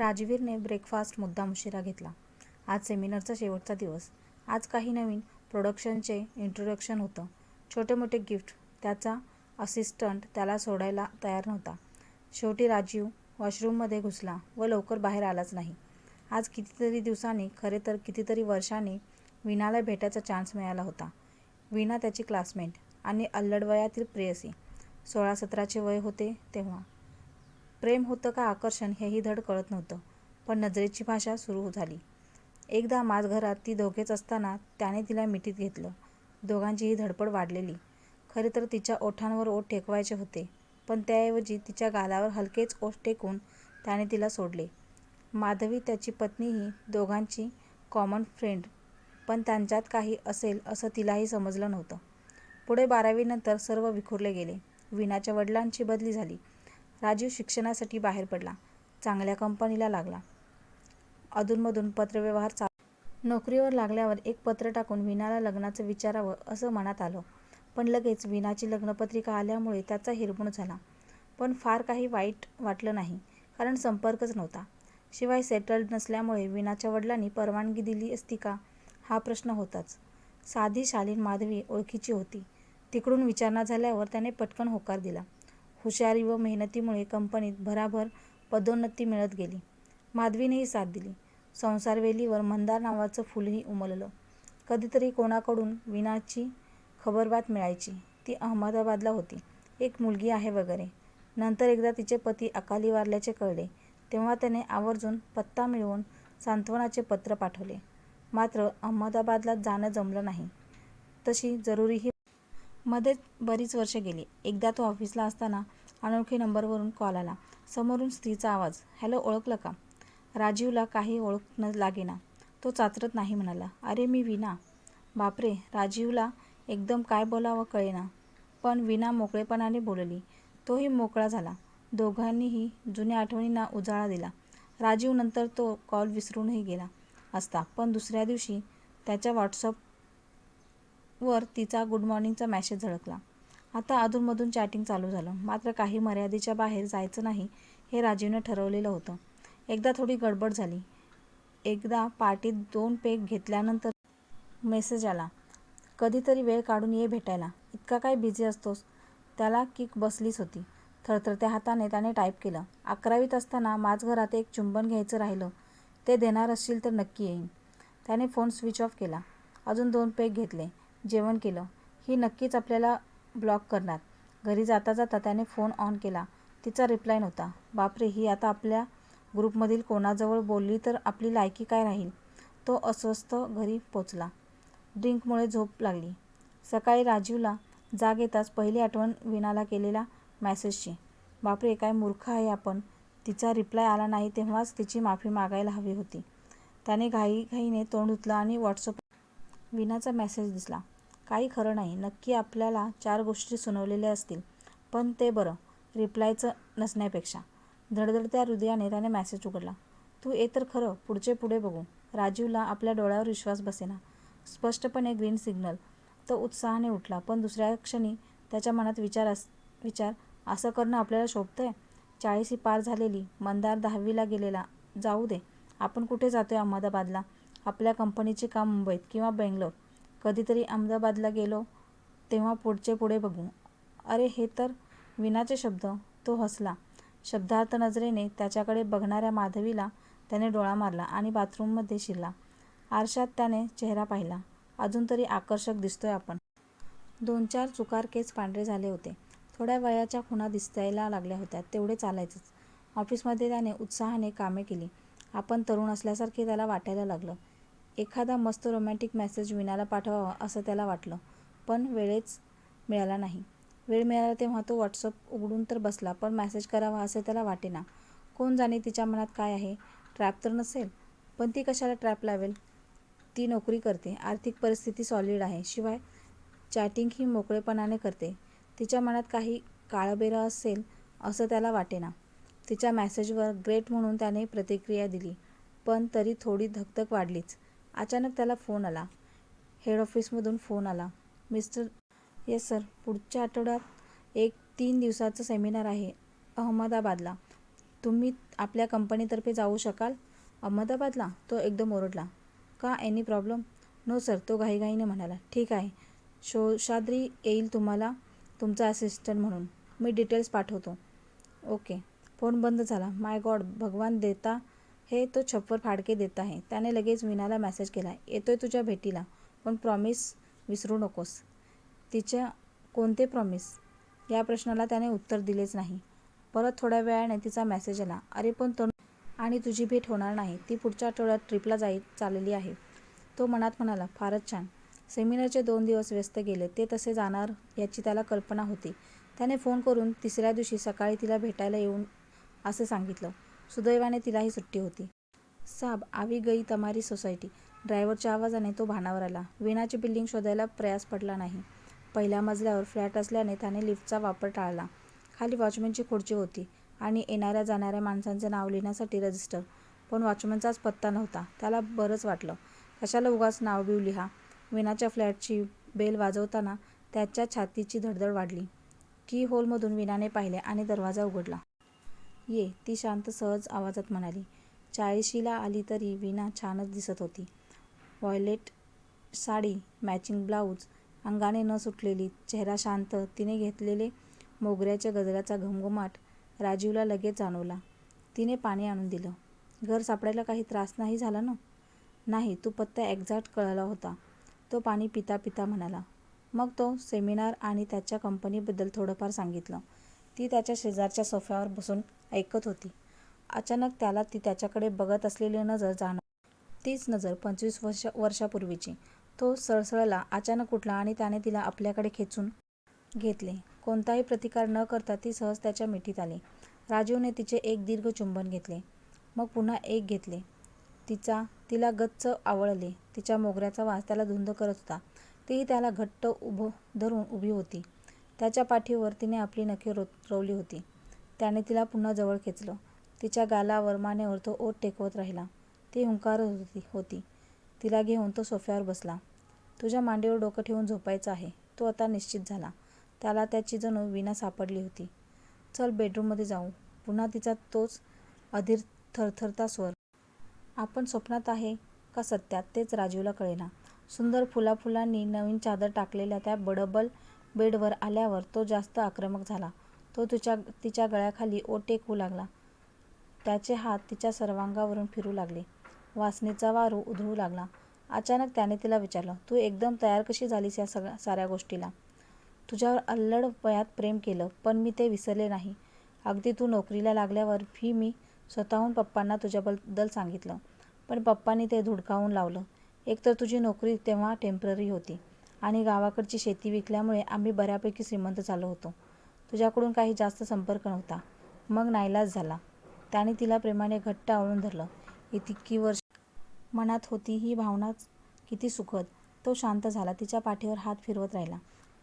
राजवीरने breakfast मुद्दाम उशिरा घेतला. आज सेमिनारचा शेवटचा दिवस. आज काही नवीन प्रोडक्शनचे इंट्रोडक्शन होतं. छोटे-मोठे गिफ्ट. त्याचा असिस्टंट त्याला सोडायला तयार नव्हता. शेवटी राजीव वॉशरूममध्ये घुसला व लवकर बाहेर आलाच नाही. आज कितीतरी दिवसांनी, खरे तर कितीतरी वर्षांनी वीणाला भेटायचा चान्स मिळाला होता. वीणा त्याची क्लासमेट आणि अल्लडवयातील प्रेयसी. सोळा-सतराचे वय होते तेव्हा. प्रेम होतं का आकर्षण हेही धड कळत नव्हतं. पण नजरेची भाषा सुरू झाली. एकदा माझघरात ती दोघेच असताना त्याने तिला मिठीत घेतलं. दोघांचीही धडपड वाढलेली. खरे तर तिच्या ओठांवर ओठ टेकवायचे होते, पण त्याऐवजी तिच्या गालावर हलकेच ओठ टेकून त्याने तिला सोडले. माधवी त्याची पत्नी ही दोघांची कॉमन फ्रेंड पण त्यांच्यात काही असेल असं तिलाही समजलं नव्हतं. पुढे बारावीनंतर सर्व विखुरले गेले. वीणाच्या वडिलांची बदली झाली. राजीव शिक्षणासाठी बाहेर पडला. चांगल्या कंपनीला लागला. अधूनमधून पत्रव्यवहार चाल नोकरीवर लागल्यावर एक पत्र टाकून वीणाला लग्नाचं विचारावं असं मनात आलं. पण लगेच वीणाची लग्नपत्रिका आल्यामुळे त्याचा हिरमोड झाला. पण फार काही वाईट वाटलं नाही, कारण संपर्कच नव्हता. शिवाय सेटल्ड नसल्यामुळे वीणाच्या वडिलांनी परवानगी दिली असती का, हा प्रश्न होताच. साधी शालीन माधवी ओळखीची होती. तिकडून विचारणा झाल्यावर त्याने पटकन होकार दिला. हुशारी व मेहनतीमुळे कंपनीत भराभर पदोन्नती मिळत गेली. माधवीनेही साथ दिली. संसारवेलीवर मंदार नावाचं फुलही उमललं. कधीतरी कोणाकडून वीणाची खबरबात मिळायची. ती अहमदाबादला होती. एक मुलगी आहे वगैरे. नंतर एकदा तिचे पती अकाली वारल्याचे कळले तेव्हा त्याने आवर्जून पत्ता मिळवून सांत्वनाचे पत्र पाठवले. मात्र अहमदाबादला जाणं जमलं नाही. तशी जरुरीही मध्येच बरीच वर्षे गेली. एकदा तो ऑफिसला असताना अनोळखी नंबरवरून कॉल आला. समोरून स्त्रीचा आवाज. हॅलो ओळखलं का? राजीवला काही ओळख लागेना. तो चाचरत नाही म्हणाला, अरे मी विना बापरे राजीवला एकदम काय बोलावं कळेना. पण विना मोकळेपणाने बोलली. तोही मोकळा झाला. दोघांनीही जुन्या आठवणींना उजाळा दिला. राजीव नंतर तो कॉल विसरूनही गेला असता पण दुसऱ्या दिवशी त्याच्या व्हॉट्सअप वर तिचा गुड मॉर्निंगचा मॅसेज झळकला. आता अधूनमधून चॅटिंग चालू झालं. मात्र काही मर्यादेच्या बाहेर जायचं नाही हे राजीवनं ठरवलेलं होतं. एकदा थोडी गडबड झाली. एकदा पार्टीत दोन पेग घेतल्यानंतर मेसेज आला, कधीतरी वेळ काढून ये भेटायला. इतका काय बिझी असतोस? त्याला किक बसलीच होती. थरथरत्या हाताने त्याने टाईप केलं, अकरावीत असताना माझघरात एक चुंबन घ्यायचं राहिलं. ते देणार असशील तर नक्की येईन. त्याने फोन स्विच ऑफ केला. अजून दोन पेग घेतले. जेवण केलं. ही नक्कीच आपल्याला ब्लॉक करणार. घरी जाता जाता त्याने फोन ऑन केला. तिचा रिप्लाय नव्हता. बापरे ही आता आपल्या ग्रुपमधील कोणाजवळ बोलली तर आपली लायकी काय राहील. तो अस्वस्थ घरी पोचला. ड्रिंकमुळे झोप लागली. सकाळी राजीवला जाग येताच पहिली आठवण विनाला केलेल्या मॅसेजची बापरे काय मूर्ख आहे आपण. तिचा रिप्लाय आला नाही तेव्हाच तिची माफी मागायला हवी होती. त्याने घाईघाईने तोंड धुतलं आणि व्हॉट्सअप विनाचा मेसेज दिसला. काही खरं नाही. नक्की आपल्याला चार गोष्टी सुनावलेल्या असतील. पण ते बरं रिप्लायचं नसण्यापेक्षा. धडधडत्या हृदयाने त्याने मेसेज उघडला. तू ये तर खरं पुढचे पुढे बघू. राजीवला आपल्या डोळ्यावर विश्वास बसेना. स्पष्टपणे ग्रीन सिग्नल. तो उत्साहाने उठला. पण दुसऱ्या क्षणी त्याच्या मनात विचार अस विचार असं करणं आपल्याला शोभतंय? चाळिशी पार झालेली. मंदार दहावीला गेलेला. जाऊ दे. आपण कुठे जातोय अहमदाबादला? आपल्या कंपनीचे काम मुंबईत किंवा बेंगलोर. कधीतरी अहमदाबादला गेलो तेव्हा पुढचे पुढे बघू. अरे हे तर विनाचे शब्द. तो हसला. शब्दार्थ नजरेने त्याच्याकडे बघणाऱ्या माधवीला त्याने डोळा मारला आणि बाथरूममध्ये शिरला. आरशात त्याने चेहरा पाहिला. अजून तरी आकर्षक दिसतोय आपण. दोन-चार चुकार केस पांढरे झाले होते. थोड्या वयाच्या खुणा दिसायला लागल्या होत्या. तेवढे चालायचंच. ऑफिसमध्ये त्याने उत्साहाने कामे केली. आपण तरुण असल्यासारखे त्याला वाटायला लागलं. एखादा मस्त रोमॅन्टिक मेसेज वीणाला पाठवावा असं त्याला वाटलं. पण वेळच मिळाला नाही. वेळ मिळाला तेव्हा तो व्हॉट्सअप उघडून तर बसला पण मॅसेज करावा असे त्याला वाटेना. कोण जाणे तिच्या मनात काय आहे. ट्रॅप तर नसेल? पण ती कशाला ट्रॅप लावेल? ती नोकरी करते. आर्थिक परिस्थिती सॉलिड आहे. शिवाय चॅटिंग ही मोकळेपणाने करते. तिच्या मनात काही काळबेरं असेल असं त्याला वाटेना. तिच्या मॅसेजवर ग्रेट म्हणून त्याने प्रतिक्रिया दिली. पण तरी थोडी धकधक वाढलीच. अचानक त्याला फोन आला. हेड ऑफिसमधून फोन आला. Mister yes sir. पुढच्या आठवड्यात एक तीन दिवसाचं सेमिनार आहे अहमदाबादला. तुम्ही आपल्या कंपनीतर्फे जाऊ शकाल? अहमदाबादला? तो एकदम ओरडला. का? एनी प्रॉब्लेम नो सर तो घाईघाईने म्हणाला. ठीक आहे. शोशाद्री येईल तुम्हाला तुमचा असिस्टंट म्हणून. मी डिटेल्स पाठवतो. ओके फोन बंद झाला. माय गॉड भगवान देता हे तो छप्पर फाडके देत आहे. त्याने लगेच मीनाला मेसेज केला येतोय तुझ्या भेटीला पण प्रॉमिस विसरू नकोस. तिच्या कोणते प्रॉमिस या प्रश्नाला त्याने उत्तर दिलेच नाही. परत थोड्या वेळाने तिचा मेसेज आला अरे पण तो आणि तुझी भेट होणार नाही. ती पुढच्या आठवड्यात ट्रिपला जाई चाललेली आहे. तो मनात म्हणाला फारच छान. सेमिनारचे दोन दिवस व्यस्त गेले. ते तसे जाणार याची त्याला कल्पना होती त्याने फोन करून तिसऱ्या दिवशी सकाळी तिला भेटायला येऊन असं सांगितलं सुदैवाने तिलाही सुट्टी होती. साब आवी गई तमारी सोसायटी. ड्रायव्हरच्या आवाजाने तो भानावर आला. विनाची बिल्डिंग शोधायला प्रयास पडला नाही. पहिल्या मजल्यावर फ्लॅट असल्याने त्याने लिफ्टचा वापर टाळला. खाली वॉचमॅनची खुर्ची होती आणि येणाऱ्या जाणाऱ्या माणसांचे नाव लिहिण्यासाठी रजिस्टर. पण वॉचमॅनचाच पत्ता नव्हता. त्याला बरंच वाटलं. कशाला उगाच नाव बिव लिहा? विनाच्या फ्लॅटची बेल वाजवताना त्याच्या छातीची धडधड वाढली. की होलमधून विनाने पाहिले आणि दरवाजा उघडला. ये ती शांत सहज आवाजात म्हणाली. चाळीशीला आली तरी विणा छानच दिसत होती. व्हॉयलेट साडी मॅचिंग ब्लाऊज अंगाने न सुटलेली चेहरा शांत तिने घेतलेले मोगऱ्याच्या गजऱ्याचा घमघमाट राजीवला लगेच जाणवला. तिने पाणी आणून दिलं. घर सापडायला काही त्रास नाही झाला ना? नाही तू पत्ता एक्झॅक्ट कळला होता. तो पाणी पिता पिता म्हणाला. मग तो सेमिनार आणि त्याच्या कंपनीबद्दल थोडंफार सांगितलं. ती त्याच्या शेजारच्या सोफ्यावर बसून ऐकत होती. अचानक त्याला ती त्याच्याकडे बघत असलेली नजर जाणव तीच नजर पंचवीस वर्ष वर्षापूर्वीची. तो सळसळला अचानक उठला आणि त्याने तिला आपल्याकडे खेचून घेतले. कोणताही प्रतिकार न करता ती सहज त्याच्या मिठीत आली. राजीवने तिचे एक दीर्घ चुंबन घेतले. मग पुन्हा एक घेतले. तिचा तिला गच्च आवळले. तिच्या मोगऱ्याचा वास त्याला धुंद करत होता. तीही त्याला घट्ट उभं धरून उभी होती. त्याच्या पाठीवर तिने आपली नखे रोवली होती. त्याने तिला पुन्हा जवळ खेचलं. तिच्या गालावर मानेवर तो ओठ टेकवत राहिला. ती हुंकारत होती होती. तिला घेऊन तो सोफ्यावर बसला. तुझ्या मांडीवर डोकं ठेवून झोपायचं आहे. तो आता निश्चित झाला. त्याला त्याची जणू विना सापडली होती. चल बेडरूममध्ये जाऊ. पुन्हा तिचा तोच अधीर थरथरता स्वर. आपण स्वप्नात आहे का सत्यात? तेच राजीवला कळेना. सुंदर फुलाफुलांनी नवीन चादर टाकलेल्या त्या बडबल बेडवर आल्यावर तो जास्त आक्रमक झाला. तो तिच्या तिच्या गळ्याखाली ओ टेकू लागला. त्याचे हात तिच्या सर्वांगावरून फिरू लागले. वासनेचा वारू उधळू लागला. अचानक त्याने तिला विचारलं तू एकदम तयार कशी झालीस या सगळ्या साऱ्या गोष्टीला? तुझ्यावर अल्लड वयात प्रेम केलं पण मी ते विसरले नाही. अगदी तू नोकरीला लागल्यावर फी मी स्वतःहून पप्पांना तुझ्याबद्दल सांगितलं. पण पप्पांनी ते धुडकावून लावलं. एकतर तुझी नोकरी तेव्हा टेंपररी होती आणि गावाकडची शेती विकल्यामुळे आम्ही बऱ्यापैकी श्रीमंत झालो होतो. तुझ्याकडून काही जास्त संपर्क नव्हता. मग नाईलाज झाला. त्याने तिला प्रेमाने घट्ट आवळून धरलं. इतकी वर्ष मनात होती ही भावनाच किती सुखद. तो शांत झाला. तिच्या पाठीवर हात फिरवत राहिला.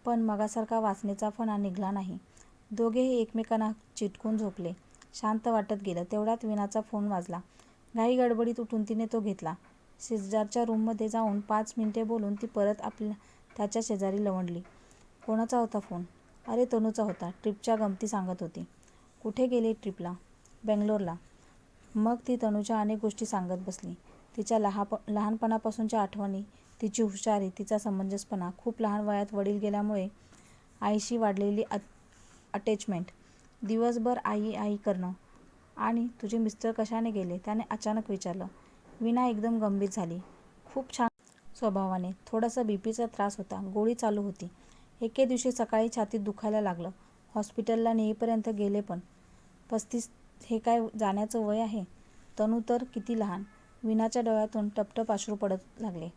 पण मगासारखा वाचनेचा फणा निघाला नाही. दोघेही एकमेकांना चिटकून झोपले. शांत वाटत गेलं. तेवढ्यात विनाचा फोन वाजला. घाई गडबडीत उठून तिने तो घेतला. शेजारच्या रूममध्ये जाऊन पाच मिनिटे बोलून ती परत आपल्या त्याच्या शेजारी लवंडली. कोणाचा होता फोन? अरे तनूचा होता. ट्रिपच्या गमती सांगत होती. कुठे गेली ट्रिपला? बेंगलोरला. मग ती तनूच्या अनेक गोष्टी सांगत बसली. तिच्या लहाप लहानपणापासूनच्या आठवणी तिची हुशारी तिचा समंजसपणा खूप लहान वयात वडील गेल्यामुळे आईशी वाढलेली अटॅचमेंट दिवसभर आई आई करणं. आणि तुझे मिस्टर कशाने गेले? त्याने अचानक विचारलं. विना एकदम गंभीर झाली. खूप छान स्वभावाने. थोडासा बीपीचा त्रास होता. गोळी चालू होती. एके दिवशी सकाळी छातीत दुखायला लागलं. हॉस्पिटलला नेईपर्यंत गेले पण. पस्तीस हे काय जाण्याचं वय आहे? तनू तर किती लहान. विनाच्या डोळ्यातून टपटप अश्रू पडत लागले.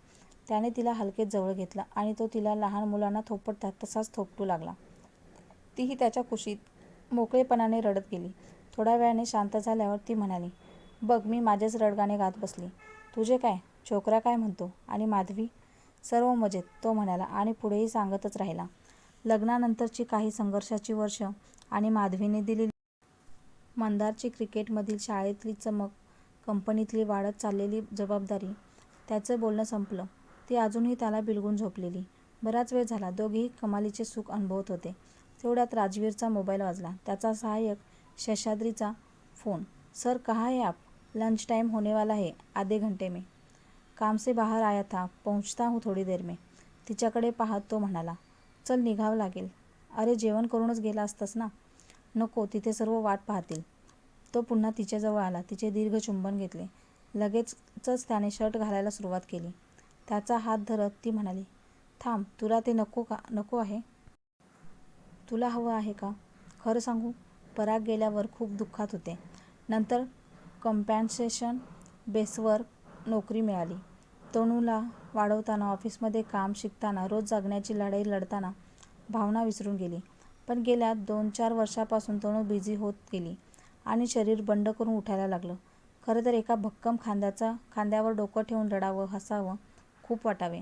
त्याने तिला हलकेच जवळ घेतला आणि तो तिला लहान मुलांना थोपटतात तसाच थोपटू लागला. तीही त्याच्या कुशीत मोकळेपणाने रडत गेली. थोड्या वेळाने शांत झाल्यावर ती म्हणाली बघ मी माझेच रडगाणे गात बसली. तुझे काय? छोकरा काय म्हणतो? आणि माधवी? सर्व मजेत तो म्हणाला आणि पुढेही सांगतच राहिला. लग्नानंतरची काही संघर्षाची वर्ष आणि माधवीने दिलेली मंदारची क्रिकेटमधील शाळेतली चमक कंपनीतली वाढत चाललेली जबाबदारी त्याचं बोलणं संपलं. ती अजूनही त्याला बिलगून झोपलेली. बराच वेळ झाला दोघेही कमालीचे सुख अनुभवत होते. तेवढ्यात राजवीरचा मोबाईल वाजला. त्याचा सहाय्यक शेषाद्रीचा फ़ोन. सर कहाँ है आप? लंच टाइम होने वाला है आधे घंटे में. काम से बाहर आया था पहुंचता हूँ थोडी देर में. तिच्याकडे पाहत तो म्हणाला चल निघावं लागेल. अरे जेवण करूनच गेला असतास ना? नको तिथे सर्व वाट पाहतील. तो पुन्हा तिच्याजवळ आला. तिचे दीर्घ चुंबन घेतले. लगेचच त्याने शर्ट घालायला सुरुवात केली. त्याचा हात धरत ती म्हणाली थांब तुला ते नको का नको आहे? तुला हवं आहे का? खरं सांगू पराग गेल्यावर खूप दुःखात होते. नंतर कम्पॅन्सेशन बेसवर नोकरी मिळाली. तणूला वाढवताना ऑफिसमध्ये काम शिकताना रोज जगण्याची लढाई लढताना भावना विसरून गेली. पण गेल्या दोन चार वर्षापासून तनू बिझी होत गेली आणि शरीर बंड करून उठायला लागलं. खरं तर एका भक्कम खांद्याचा खांद्यावर डोकं ठेवून रडावं हसावं खूप वाटावे.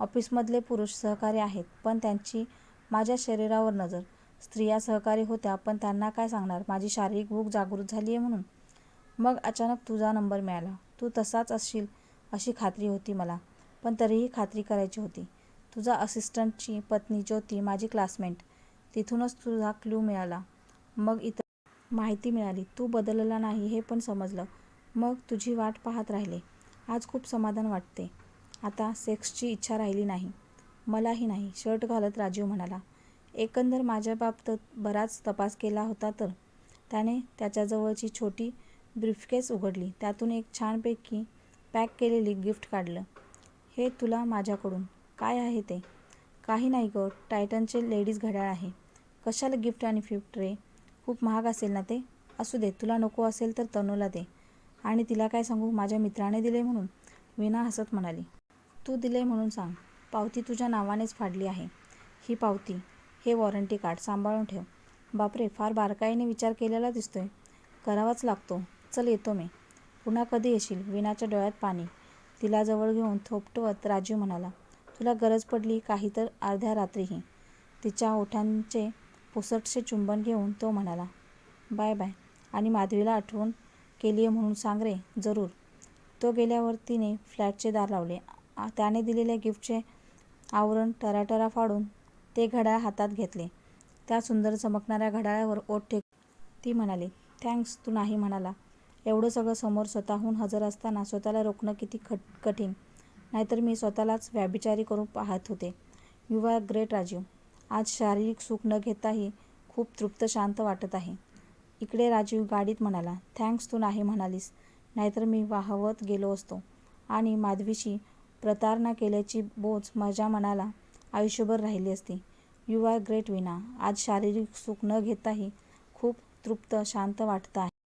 ऑफिसमधले पुरुष सहकारी आहेत पण त्यांची माझ्या शरीरावर नजर. स्त्रिया सहकारी होत्या पण त्यांना काय सांगणार? माझी शारीरिक भूक जागृत झाली आहे म्हणून. मग अचानक तुझा नंबर मिळाला. तू तसाच असशील अशी खात्री होती मला पण तरीही खात्री करायची होती. तुझा असिस्टंटची पत्नी ज्योती माझी क्लासमेट तिथूनच तुझा क्ल्यू मिळाला. मग इतर माहिती मिळाली. तू बदलला नाही हे पण समजलं. मग तुझी वाट पाहत राहिले. आज खूप समाधान वाटते. आता सेक्सची इच्छा राहिली नाही. मलाही नाही. शर्ट घालत राजीव म्हणाला. एकंदर माझ्या बाबतीत बराच तपास केला होता तर. त्याने त्याच्याजवळची छोटी ब्रीफकेस उघडली. त्यातून एक छानपैकी पॅक केलेली गिफ्ट काढलं. हे तुला माझ्याकडून. काय आहे ते? काही नाही गं. टायटनचे लेडीज घड्याळ आहे. कशाला गिफ्ट आणि फिफ्ट रे? खूप महाग असेल ना ते? असू दे. तुला नको असेल तर तनूला दे. आणि तिला काय सांगू? माझ्या मित्राने दिले म्हणून. विना हसत म्हणाली. तू दिले म्हणून सांग. पावती तुझ्या नावानेच फाडली आहे. ही पावती. हे वॉरंटी कार्ड सांभाळून ठेव. बापरे. फार बारकाईने विचार केलेला दिसतोय. करावाच लागतो. चल येतो मी. पुन्हा कधी येशील? विनाच्या डोळ्यात पाणी. तिला जवळ घेऊन थोपटवत राजीव म्हणाला तुला गरज पडली काही तर अर्ध्या रात्रीही. तिच्या ओठांचे पुसटसे चुंबन घेऊन तो म्हणाला बाय बाय. आणि माधवीला आठवण केली आहे म्हणून सांग रे जरूर. तो गेल्यावर तिने फ्लॅटचे दार लावले. त्याने दिलेल्या गिफ्टचे आवरण टराटरा फाडून ते घड्याळ हातात घेतले. त्या सुंदर चमकणाऱ्या घड्याळावर ओठ टेक ती म्हणाली थँक्स तू नाही म्हणाला. एवढं सगळं समोर स्वतःहून हजर असताना स्वतःला रोखणं किती खट कठीण. नाहीतर मी स्वतःलाच व्याभिचारी करून पाहत होते. You are great Rajiv. आज शारीरिक सुख न घेताही खूप तृप्त शांत वाटत आहे. इकडे राजीव गाडीत म्हणाला थँक्स तू नाही म्हणालीस. नाहीतर मी वाहवत गेलो असतो. आणि माधवीशी प्रतारणा केल्याची बोझ माझ्या मनाला आयुष्यभर राहिली असती. यू आर ग्रेट विना आज शारीरिक सुख न घेताही खूप तृप्त शांत वाटतं आहे.